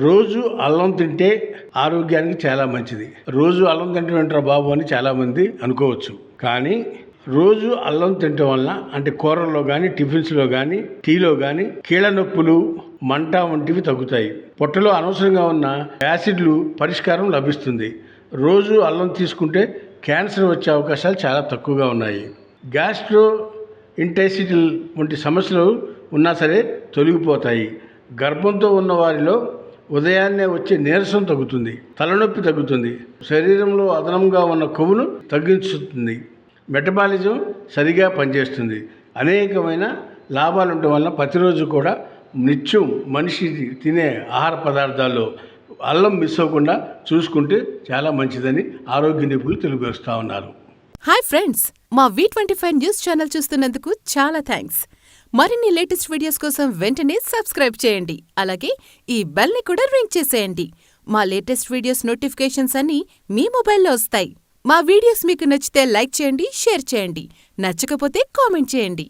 రోజు అల్లం తింటే ఆరోగ్యానికి చాలా మంచిది. రోజు అల్లం తింటామంటారా బాబు అని చాలామంది అనుకోవచ్చు. కానీ రోజు అల్లం తినటం వల్ల అంటే కూరల్లో కానీ టిఫిన్స్లో కానీ టీలో కానీ కీళ్ళ నొప్పులు మంట వంటివి తగ్గుతాయి. పొట్టలో అనవసరంగా ఉన్న యాసిడ్లు పరిష్కారం లభిస్తుంది. రోజు అల్లం తీసుకుంటే క్యాన్సర్ వచ్చే అవకాశాలు చాలా తక్కువగా ఉన్నాయి. గ్యాస్ట్రో ఇంటెసిటల్ వంటి సమస్యలు ఉన్నా సరే తొలగిపోతాయి. గర్భంతో ఉన్న వారిలో ఉదయాన్నే వచ్చే నీరసం తగ్గుతుంది తలనొప్పి తగ్గుతుంది శరీరంలో అదనంగా ఉన్న కొవ్వును తగ్గించుతుంది మెటబాలిజం సరిగా పనిచేస్తుంది. అనేకమైన లాభాలు ఉండటం వల్ల ప్రతిరోజు కూడా నిత్యం మనిషి తినే ఆహార పదార్థాల్లో అల్లం మిస్ అవ్వకుండా చూసుకుంటే చాలా మంచిదని ఆరోగ్య నిపుణులు తెలియపరుస్తూ ఉన్నారు. హాయ్ ఫ్రెండ్స్ మా V twenty five news channel చూస్తున్నందుకు చాలా థ్యాంక్స్ మరిన్ని లేటెస్ట్ వీడియోస్ కోసం వెంటనే సబ్స్క్రైబ్ చేయండి. అలాగే ఈ బెల్ని కూడా రింగ్ చేసేయండి. మా లేటెస్ట్ వీడియోస్ నోటిఫికేషన్స్ అన్నీ మీ మొబైల్లో వస్తాయి. మా వీడియోస్ మీకు నచ్చితే లైక్ చేయండి షేర్ చేయండి. నచ్చకపోతే కామెంట్ చేయండి.